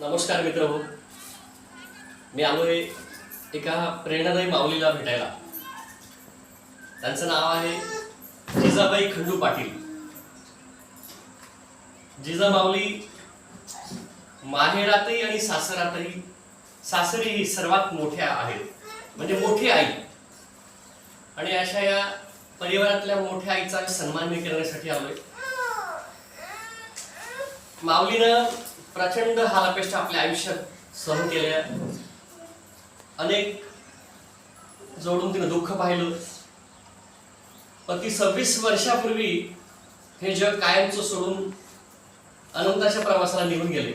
नमस्कार मित्र हो मी आलोय एका प्रेरणादायी माऊलीला भेटायला. त्यांचं नाव आहे जिजाबाई खंडू पाटील. जिजा माऊली माहेरातही आणि सासरातही सासरीही सर्वात मोठ्या आहेत. म्हणजे मोठी आई. आणि अशा या परिवारातल्या मोठ्या आईचा सन्मान मी करण्यासाठी आलोय. माऊलीनं प्रचंड हालापेष्ट आपल्या आयुष्यात सहन केल्या. अनेक जोडून तिनं दुःख पाहिलं. पण ती सव्वीस वर्षापूर्वी हे जग कायमचं सोडून अनंताच्या प्रवासाला निघून गेले.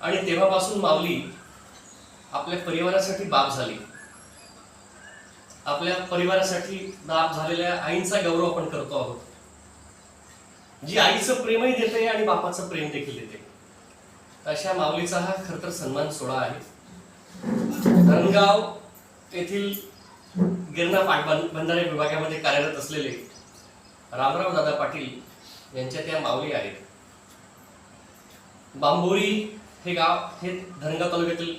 आणि तेव्हापासून माऊली आपल्या परिवारासाठी बाप झाली. आपल्या परिवारासाठी बाप झालेल्या आईंचा गौरव आपण करतो आहोत. जी आईचं प्रेमही देते आणि बापाचं प्रेम देखील देते. अशा माऊलीचा हा खर तर सन्मान सोहळा आहे. धरणगाव येथील गिरणा पाटबंधारे विभागामध्ये कार्यरत असलेले रामराव दादा पाटील यांच्या त्या माऊली आहेत. बांबोरी हे गाव हे धनगाव तालुक्यातील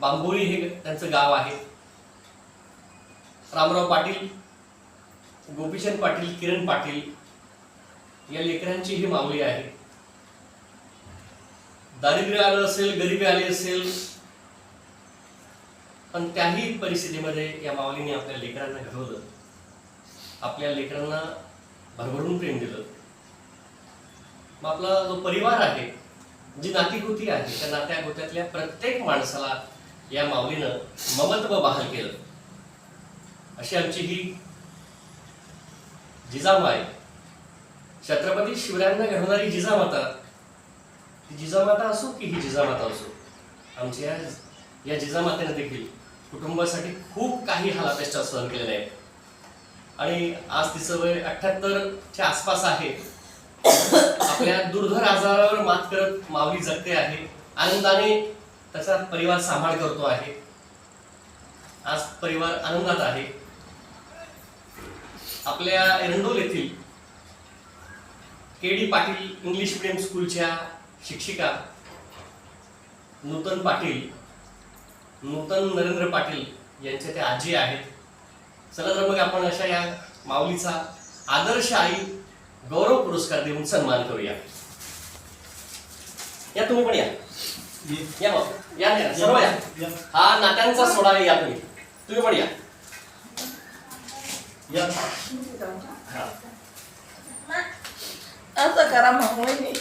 बांबोरी हे त्यांचं गाव आहे. रामराव पाटील गोपीचंद पाटील किरण पाटील या लेकरांची ही माऊली आहे. दारिद्र्य आलं असेल गरिबी आली असेल पण त्याही परिस्थितीमध्ये या माऊलीने आपल्या लेकरांना घडवलं. आपल्या लेकरांना भरभरून प्रेम दिलं. मग आपला जो परिवार आहे जी नातीकृती आहे त्या नात्या गोत्यातल्या प्रत्येक माणसाला या माऊलीनं ममत्व बहाल केलं. अशी आमची ही जिजामाई छत्रपती शिवरायांना घडवणारी जिजामाता ती जिजामाता असो की ही जिजामाता असो आमच्या या जिजामातेने देखील कुटुंबासाठी खूप काही हालापेष्ट सहन केलेल्या आहेत आणि आज तिचं वय अठ्याहत्तरच्या आसपास आहे. आपल्या दुर्धर आजारावर मात करत मावली जगते आहे. आनंदाने त्याचा परिवार सांभाळ करतो आहे. आज परिवार आनंदात आहे. आपल्या एरंडोल येथील K D Patil English medium स्कूलच्या शिक्षिका नूतन पाटील नूतन नरेंद्र पाटील यांच्या त्या आजी आहेत. चला तर मग आपण अशा या माऊलीचा आदर्श आई गौरव पुरस्कार देऊन सन्मान करूया. या तुम्ही पण या. या या या सर्व या. हा नात्यांचा सोडा आहे, या तुम्ही. तुम्ही पण या. या हा. असं करा मग वहिनी